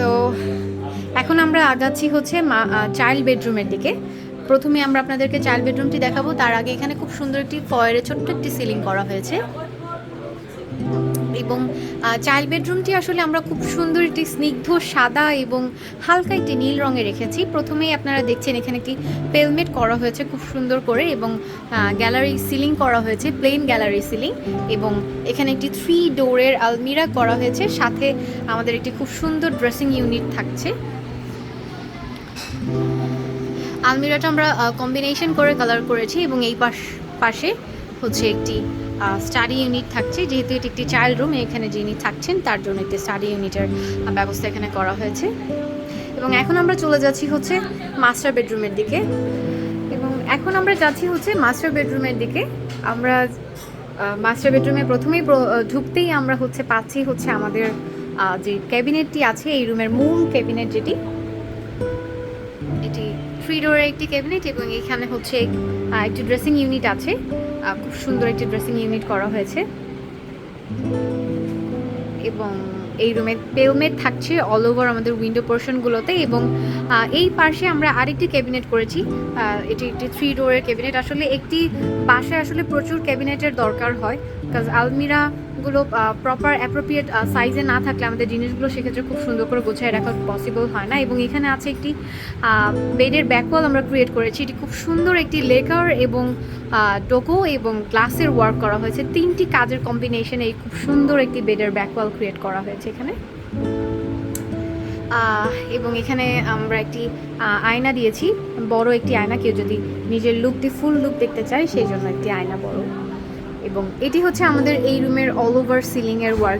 So এখন আমরা আগাচ্ছি হচ্ছে চাইল্ড বেডরুমের দিকে। প্রথমে আমরা আপনাদেরকে চাইল্ড বেডরুমটি দেখাবো। তার আগে এখানে খুব সুন্দর একটি ফয়ের ছোট্ট একটি সিলিং করা হয়েছে। এবং চাইল্ড বেডরুমটি আসলে আমরা খুব সুন্দর একটি স্নিগ্ধ, সাদা এবং হালকা একটি নীল রঙে রেখেছি। প্রথমেই আপনারা দেখছেন এখানে একটি পেলমেট করা হয়েছে খুব সুন্দর করে এবং গ্যালারি সিলিং করা হয়েছে প্লেন গ্যালারি সিলিং এবং এখানে একটি থ্রি ডোরের আলমিরা করা হয়েছে। সাথে আমাদের একটি খুব সুন্দর ড্রেসিং ইউনিট থাকছে। আলমিরাটা আমরা কম্বিনেশন করে কালার করেছি এবং এই পাশ, পাশে হচ্ছে একটি স্টাডি ইউনিট থাকছে। যেহেতু এটি একটি চাইল্ড রুম এখানে যিনি থাকছেন, তার জন্য একটি স্টাডি ইউনিটের ব্যবস্থা এখানে করা হয়েছে। এবং এখন আমরা চলে যাচ্ছি হচ্ছে মাস্টার বেডরুমের দিকে। এবং এখন আমরা যাচ্ছি হচ্ছে মাস্টার বেডরুমের দিকে। আমরা মাস্টার বেডরুমে প্রথমেই ঢুকতেই আমরা হচ্ছে পাচ্ছি হচ্ছে আমাদের যে ক্যাবিনেটটি আছে, এই রুমের মূল ক্যাবিনেট যেটি। এটি থ্রি ডোরের একটি ক্যাবিনেট এবং এখানে হচ্ছে একটি ড্রেসিং ইউনিট আছে। খুব সুন্দর একটি ড্রেসিং ইউনিট করা হয়েছে। এবং এই রুমে পেলমেট থাকছে অল ওভার আমাদের উইন্ডো পোর্শনগুলোতে এবং এই পাশে আমরা আরেকটি ক্যাবিনেট করেছি। এটি একটি থ্রি ডোরের ক্যাবিনেট আসলে একটি বাসায় আসলে প্রচুর ক্যাবিনেটের দরকার হয়। কাজ আলমিরাগুলো প্রপার অ্যাপ্রোপ্রিয়েট সাইজে না থাকলে আমাদের জিনিসগুলো সেক্ষেত্রে খুব সুন্দর করে গোছায় রাখা পসিবল হয় না। এবং এখানে আছে একটি বেডের ব্যাকওয়াল আমরা ক্রিয়েট করেছি। এটি খুব সুন্দর একটি লেকার এবং ডোকো এবং গ্লাসের ওয়ার্ক করা হয়েছে। তিনটি কাজের কম্বিনেশনে এই খুব সুন্দর একটি বেডের ব্যাকওয়াল ক্রিয়েট করা হয়েছে এখানে। এবং এখানে আমরা একটি আয়না দিয়েছি। বড় একটি আয়না, কেউ যদি নিজের লুক দিয়ে ফুল লুক দেখতে চায়, সেই জন্য একটি আয়না বড়। এবং এটি হচ্ছে আমাদের এই রুমের অল ওভার সিলিং এর ওয়ার্ক